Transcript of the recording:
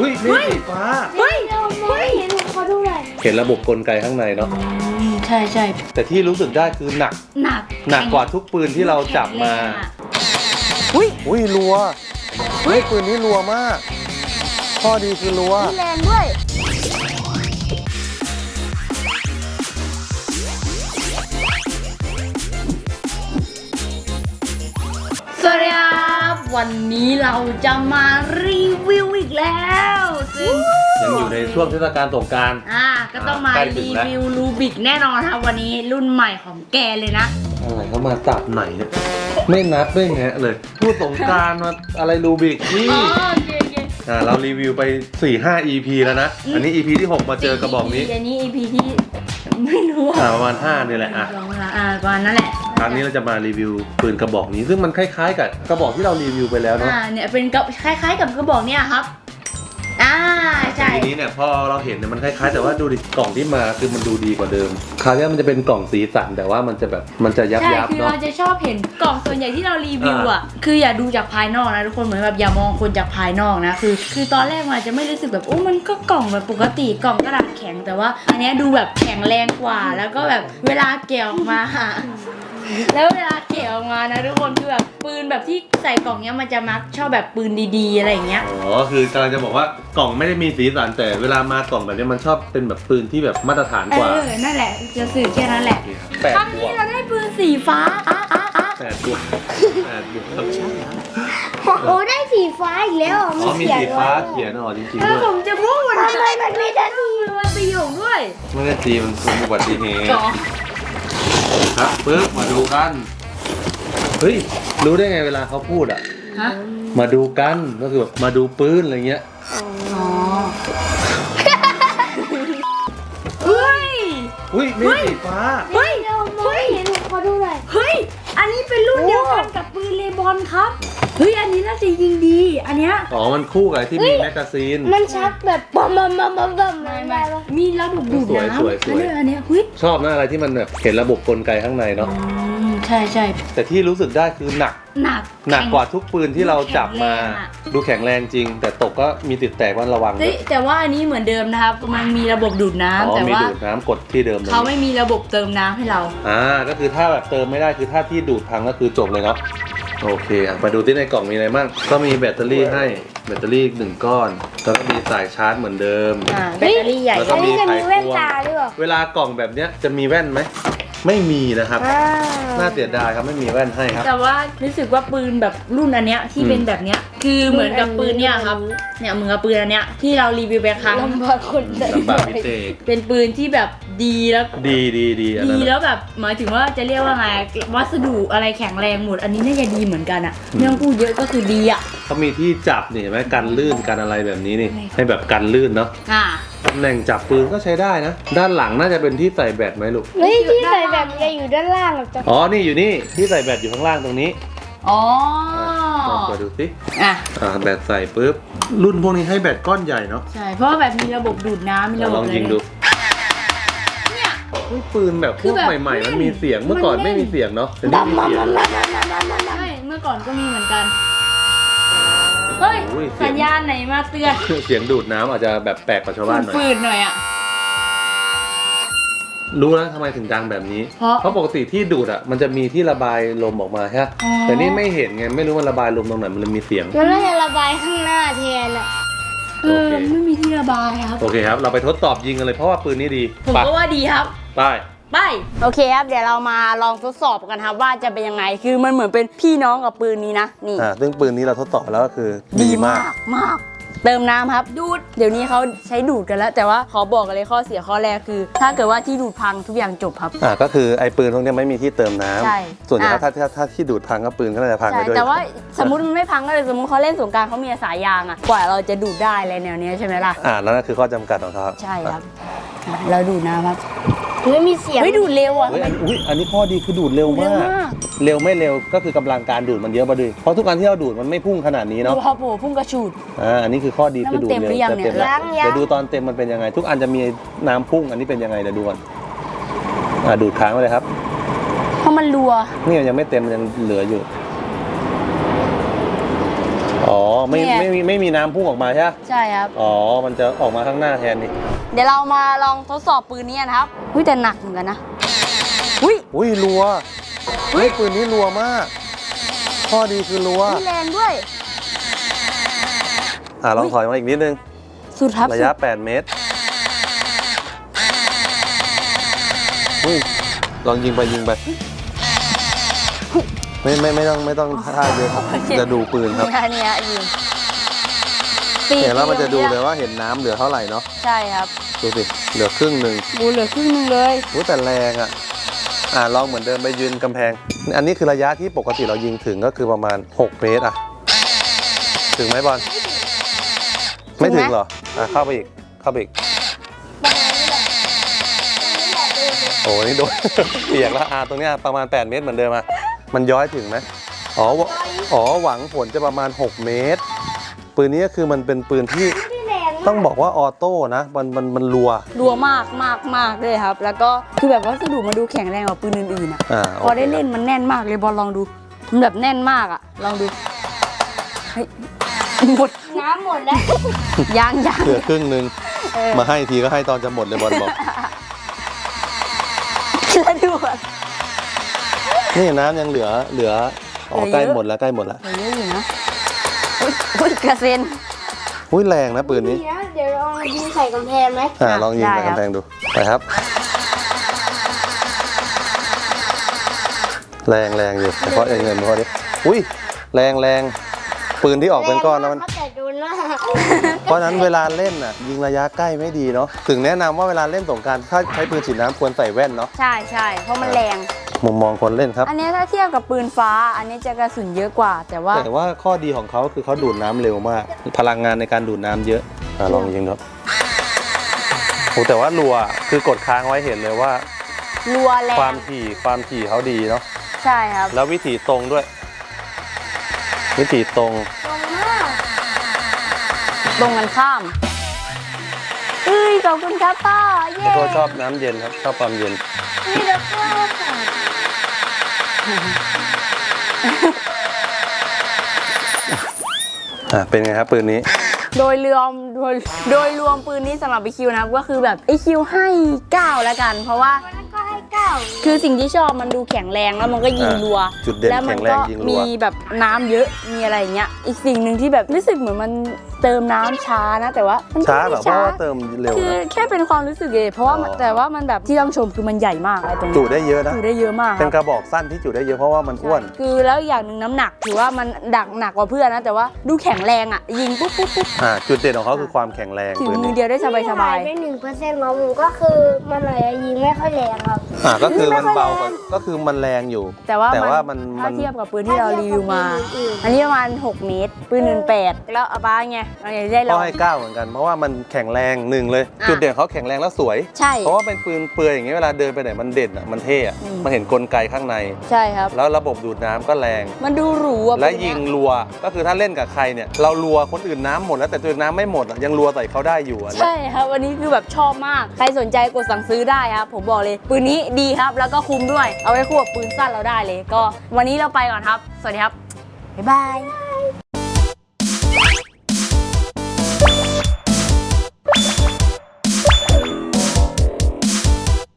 อุ้ยนี่สีฟ้า เฮ้ยเรามองไม่เห็นของเขาด้วยเห็นระบบกลไกข้างในเนาะอืมใช่ใช่แต่ที่รู้สึกได้คือหนัก หนักหนักกว่าทุกปืนที่เราจับมาแข็งแรงอะอุ้ยอุ้ยรัวเฮ้ยปืนนี้รัวมาก ข้อดีคือรัว แรงด้วย สวัสดีครับ วันนี้เราจะมารีวิวอีกแล้วซึ่งยังอยู่ในช่วงเทศกาลสงกรารอ่าก็ต้องมาใกล้ถึรีงแล้ววิวรูบิกแน่นอนครับวันนี้รุ่นใหม่ของแกเลยนะ อะไรเขามาจับไหนเนี่ยไม่นัดไม่แงะเลยพูดสงกรารมาอะไรรูบิกนี่อ๋อโอเคโอเคอ่าเรารีวิวไป 4 5 EP แล้วนะ อันนี้ EP ที่ 6 มาเจอกระบอกนี้อันนี้ EP ที่ไม่รู้อ่าอะประมาณ5นี่แหละอะลองมาอ่าประมาณนั่นแหละ ครั้งนี้เราจะมารีวิวปืนกระบอกนี้ ซึ่งมันคล้ายๆ กับกระบอกที่เรารีวิวไปแล้วเนาะอ่าเนี่ยเป็นกับคล้าย ๆ กับกระบอกเนี่ยครับอ่าใช่ ทีนี้เนี่ยพอเราเห็นเนี่ยมันคล้ายๆ แต่ว่าดูดิกล่องที่มาคือมันดูดีกว่าเดิม คราวนี้มันจะเป็นกล่องสีสันแต่ว่ามันจะแบบมันจะยับใช่ยับคือเนาะ เราจะชอบเห็นกล่องส่วนใหญ่ที่เรารีวิวอะ คืออย่าดูจากภายนอกนะทุกคนเหมือนแบบอย่ามองคนจากภายนอกนะ คือ คือตอนแรกมันอาจจะไม่รู้สึกแบบโอ้มันก็กล่องแบบปกติกล่องกระดาษแข็งแต่ว่า อันเนี้ยดูแบบแข็งแรงกว่า แล้วก็แบบเวลาแกะออกมา แล้วเวลาแกะออกมานะทุกคนคือแบบปืนแบบที่ใส่กล่องเนี้ยมันจะมักชอบแบบปืนดีๆ อะไรอย่างเงี้ย อ๋อคือกำลังจะบอกว่ากล่องไม่ได้มีสีสันแต่เวลามากล่องแบบนี้มันชอบเป็นแบบปืนที่แบบมาตรฐานเอกว่าอ นั่นแหละ จะสื่อแค่นั้นแหละ แปดครั้งบนี้วกเราได้ปืนสีฟ้าอะอะอะแปดบวกแปดบวกโอ้ได้สีฟ้าอีกแล้วเหรอ๋อมีเขียนสีฟ้าไว้เขียนอ๋อจริงๆแล้ด้ววยผมจะพูดทำไมมันมีแต่สีมันประโยคด้วยไม่ได้ตีมันเป็นอุบัติเหตุก่อ ครับปึ๊บมาดูกันเฮ้ยรู้ได้ไงเวลาเขาพูดอะ ฮะ มาดูกันก็คือแบบมาดูปืนอะไรเงี้ยอ๋อเฮ้ย อุ้ยนี่สีฟ้าเฮ้ยเรามองไม่เห็นของเขาด้วยเฮ้ย อันนี้เป็นรุ่นเดียวกันกับปืนเลบอนครับ เฮ้ยอันนี้น่าจะยิงดี อันเนี้ยอ๋อ มันคู่กับไอ้ที่มีแมกกาซีน มันชักแบบปั๊มปั๊มปั๊มปั๊มปั๊มไม่ได้ไม่ปะมีระบบดูดน้ำสวยสวยสวยอันเนี้ยอันเนี้ยเฮ้ยชอบนะอะไรที่มันแบบเห็นระบบกลไกข้างในเนาะ อืมใช่ใช่แต่ที่รู้สึกได้คือหนัก หนัก หนักกว่าทุกปืนที่เราจับมา แข็งแรงอะ ดูแข็งแรงจริง แต่ตกก็มีติดแตกวันระวังด้เฮ้วยยแต่ว่าอันนี้เหมือนเดิมนะครับ มันมีระบบดูดน้ำอ๋อแต่มีว่าดูดน้ำกดที่เดิมเลยเขาไม่มีระบบเติมน้ำให้เรา อ่า ก็คือถ้าแบบเติมไม่ได้คือถ้าที่ดูดพังก็คือจบเลยเนาะ โอเคอะไปดูที่ในกล่องมีอะไรบ้างก็มีแบตเตอรี่ให้แบตเตอรี่อีกหนึ่งก้อนแล้วก็มีสายชาร์จเหมือนเดิม อ่าแบตเตอรี่ใหญ่แล้วก็อันนี้จะมีแว่นตาด้วยเหรอเวลากล่องแบบเนี้ยจะมีแว่นไหมไม่มีนะครับ อ่าน่าเสียดายครับไม่มีแว่นให้ครับ แต่ว่ารู้สึกว่าปืนแบบรุ่นอันเนี้ยที่อืมเป็นแบบเนี้ย คือเหมือนกับปืนเนี่ยครับ เนี่ยเหมือนกับปืนอันเนี้ยที่เรารีวิวไปครั้ง ลำบากคนเดินลำบากพิเศษเป็นปืนที่แบบดีแล้ว ดีดีดีอันดีนั้นแล้อะวแบบหมายถึงว่าจะเรียกว่าไงวัสดุอะไรแข็งแรงหมด อันนี้น่าจะดีเหมือนกันอะอืมไม่ต้องพูดเยอะก็คือดีอะเขามีที่จับนี่เห็นไหมกันลื่นกันอะไรแบบนี้นี่ ให้แบบกันลื่นเนาะอ่า ตำแหน่งจับปืนก็ใช้ได้นะ ด้านหลังน่าจะเป็นที่ใส่แบตไหมลูก เฮ้ยที่ใส่แบบจะอยู่ด้านล่างกับจะอ๋อ นี่อยู่นี่ ที่ใส่แบตอยู่ข้างล่างตรงนี้ อ๋อ ลองเปิดดูสิอะอ่าแบตใส่ปุ๊บ รุ่นพวกนี้ให้แบตก้อนใหญ่เนาะใช่เพราะว่าแบบมีระบบดูดน้ำมีระบบลองอะไรยิงดูเนี่ยเฮ้ยปืนแบบพคือวกแบบใหม่ๆ มันแน่นมีเสียง เมื่อก่อนมันแน่น ไม่มีเสียงเนาะแต่นี่มีเสียง ใช่เมื่อก่อนก็มีเหมือนกันเฮ้ยโอ้ยเสียง สัญญาณไหนมาเตือนเสียงดูดน้ำอาจจะแบบแปลกกว่าชาวบ้านหน่อยฝืดๆหน่อยอะ รู้แล้วทำไมถึงดังแบบนี้ เพราะ เพราะปกติที่ดูดอะมันจะมีที่ระบายลมออกมาใช่ไหมอ๋อ แต่นี่ไม่เห็นไงไม่รู้มันระบายลมตรงไหนมันเลยมีเสียง มันน่าจะระบายข้างหน้าแทนอะเออโอเค ไม่มีที่ระบายครับ โอเคครับ เราไปทดสอบยิงกันเลยเพราะว่าปืนนี้ดีผมไปก็ว่าดีครับ ไป ไป โอเคครับ เดี๋ยวเรามาลองทดสอบกันครับ ว่าจะเป็นยังไง คือมันเหมือนเป็นพี่น้องกับปืนนี้นะ นี่ อ่าซึ่งปืนนี้เราทดสอบแล้วก็คือดีมากมาก เติมน้ำครับ ดูด เดี๋ยวนี้เขาใช้ดูดกันแล้ว แต่ว่าขอบอกกันเลยข้อเสียข้อแรกคือ ถ้าเกิดว่าที่ดูดพังทุกอย่างจบครับ อ่าก็คือไอ้ปืนพวกเนี้ยไม่มีที่เติมน้ำใช่ส่วนใหญ่อะ ถ้าถ้าถ้าที่ดูดพังก็ปืนก็น่าจะพังใช่ ไปด้วย แต่ว่าสมมติมันไม่พังก็เลยสมมติเขาเล่นสงกรารเขามีสายยางอะกว่าเราจะดูดได้อะไรแนวเนี้ยใช่ไหมล่ะ อ่านั่นก็คือข้อจำกัดของเขาครับใช่ครับอะเราดูดน้ำครับ ไม่มีเสียง เฮ้ยดูดเร็วอะเฮ้ยอันอุ้ยอันนี้ข้อดีคือดูดเร็วเร็มาวก มาก เร็วไม่เร็วก็คือกำลังการดูดมันเยอะมาด้วยเพราะทุกอันที่เราดูดมันไม่พุ่งขนาดนี้ดูเนาะครับโอ้โหพุ่งกระฉูด อ่า อันนี้คือข้อดีคือดูดแล้วมันเต็มหรือยังเร็วเนี่ยแต่เต็มแล้วเดี๋ยวดูตอนเต็มมันเป็นยังไง ทุกอันจะมีน้ำพุ่ง อันนี้เป็นยังไงเดี๋ยวดูก่อนอ่าดูดค้างไว้เลยครับ เพราะมันรัว นี่ยังไม่เต็มมันยังเหลืออยู่ อ๋อ ไม่เนี่ย ไม่มีไม่มีน้ำพุ่งออกมาใช่ไหมใช่ครับ อ๋อ มันจะออกมาข้างหน้าแทนนี่ เดี๋ยวเรามาลองทดสอบปืนนี้นะครับอุ้ยแต่หนักเหมือนกันนะอุ้ยอุ้ยรัวเฮ้ยปืนนี้รัวมาก ข้อดีคือรัวมีแรงด้วยอะลองถอยมาอีกนิดนึง สุดครับระยะ 8 เมตรอุ้ยลองยิงไปยิงไปไม่ไม่ไม่ต้องไม่ต้องท่าเยอะครับจะดูปืนครับ นี่เนี่ยยิง เห็นแล้วมันจะดูเลยว่าเห็นน้ำเหลือเท่าไหร่เนาะใช่ครับดูสิเหลือครึ่งหนึ่งบูเหลือครึ่งหนึงเลยรู้แต่แรงอะอ่าลองเหมือนเดิมไปยืนกำแพง อันนี้คือระยะที่ปกติเรายิงถึงก็คือประมาณ 6 เมตรอะ ถึงไหมบอลไม่ถึงเหรออะเข้าไปอีกเข้าไปอีก โอ้นี่โดน เปียกแล้วอ่าตรงเนี้ยประมาณ 8 เมตรเหมือนเดิมอะ มันย้อยถึงไหมอ๋อวอ๋อหวังผลจะประมาณ 6 เมตร ปืนนี้ก็คือมันเป็นปืนที่ที่แรงต้องบอกว่าออโต้นะมันมันมันรัว รัวมากมากมากเลยครับ แล้วก็คือแบบวัสดุมันดูแข็งแรงกว่าปืนอื่นๆอะอ่าพอได้โคเล่นมันแน่นมากเลยบอลลองดูมันแบบแน่นมากอะ ลองดูเฮ้ยหมดน้ำหมดแล้ว ยางยาง เหลือครึ่งหนึ่งเออ มาให้ทีก็ให้ตอนจะหมดเลยบอลบอก แล้วดูอะนี่น้ำยังเหลือเหลืออ๋อเหลือใกล้เยอะหมดแล้วใกล้หมดแล้วเหลือเยอะอยู่นะ อุ๊ยอุ๊ยกระเซ็น อุ้ยแรงนะปืนนี้ดีนะเดี๋ยวลองยิงใส่กำแพงไหมอ่าอะลองยิงได้ใส่ครับ กำแพงดู ไปครับ แรงแรงอยู่เฉพาะเองเงินพอดิอุ้ยแรงแรงปืนที่ออกเป็นก้อนนะมันเขาแต่โดนหน้าเพราะฉะนั้นเวลาเล่นน่ะยิงระยะใกล้ไม่ดีเนาะถึงแนะนำว่าเวลาเล่นสงกรารถ้าใช้ปืนฉีดน้ำควรใส่แว่นเนาะ ใช่ใช่เพราะมันแรง มุมมองคนเล่นครับ อันเนี้ยถ้าเทียบกับปืนฟ้า อันนี้จะกระสุนเยอะกว่า แต่ว่าแต่ว่าข้อดีของเขาคือเขาดูดน้ำเร็วมาก พลังงานในการดูดน้ำเยอะอะลองยิงดูโอ้แต่ว่ารัวคือกดค้างไว้เห็นเลยว่ารัวแรความงถี่ความถี่เขาดีเนาะใช่ครับ แล้ววิถีตรงด้วย วิถีตรงตรงหน้าตรงกันข้ามเอ้ยขอบคุณครับป้าเย้แล้วก็ชอบน้ำเย็นครับชอบความเย็นนี่แล้วก็ใส่ อะเป็นไงครับปืนนี้ โดยรวมโดยโดยรวมปืนนี้สำหรับไอคิวนะครับก็คือแบบไอคิวให้9แล้วกัน เพราะว่าวันนั้นก็ให้เก้าคือสิ่งที่ชอบมันดูแข็งแรงแล้วมันก็ยิงอ่ารัวจุดเด่นแล้วมัแข็งแรงก็ยิงรัว มีแบบน้ำเยอะมีอะไรอย่างเงี้ยอีกสิ่งหนึ่งที่แบบรู้สึกเหมือนมัน เติมน้ำช้านะ แต่ว่ามันก็ช้าไม่แบบเพราะว่าเติมเร็วคือนะ แค่เป็นความรู้สึกเลยเพราะว่ามันอ๋อ แต่ว่ามันแบบที่ต้องชมคือมันใหญ่มากไอ้ตรงนี้จุได้เยอะนะ จุได้เยอะมากคเป็นรับกระบอกสั้นที่จุได้เยอะเพราะว่ามันอ้วน คือแล้วอย่างหนึ่งน้ำหนักถือว่ามันดักหนักกว่าเพื่อนนะ แต่ว่าดูแข็งแรงอะ ยิงปุ๊บปุ๊บปุ๊บอ่าจุดเด่นของเขาคือความแข็งแรงถึงปืนมือนี้เดียวได้สบายสบายไปหนึ่งเปอร์เซ็นต์ของหมูก็คือมันอะไรอะยิงไม่ค่อยแรงครับ อ่าก็คือมันเบากว่าก็คือมันแรงอยู่แต่ว่าแต่ว่ามันถ้ามัน เทียบกับปืนที่เรารีวิวมา อันนี้ประมาณ 6 เมตร ปืนหนึ่งแปดแล้วอาบ้าไงเราอยากได้ลก็อง ให้เก้าเหมือนกันเพราะว่ามันแข็งแรงหนึ่งเลย อะ จุดเด่นเขาแข็งแรงแล้วสวย ใช่ เพราะว่าเป็นปืนเปลือยอย่างเงี้ยเวลาเดินไปไหนมันเด่นอะมันเท่อะอืม มันเห็นกลไกข้างใน ใช่ครับ แล้วระบบดูดน้ำก็แรง มันดูหรูอะและปืนเนี้ยิงรัวก็คือถ้าเล่นกับใครเนี่ย เรารัวคนอื่นน้ำหมดแล้วแต่ตัวเองน้ำไม่หมดอะยังรัวใส่เขาได้อยู่อะนะ ใช่ครับวันนี้คือแบบชอบมาก ใครสนใจกดสั่งซื้อได้ครับ ผมบอกเลย ปืนนี้ดีครับ แล้วก็คุ้มด้วย เอาไว้คู่กับปืนสั้นเราได้เลย ก็วันนี้เราไปก่อนครับ สวัสดีครับ บ๊ายบาย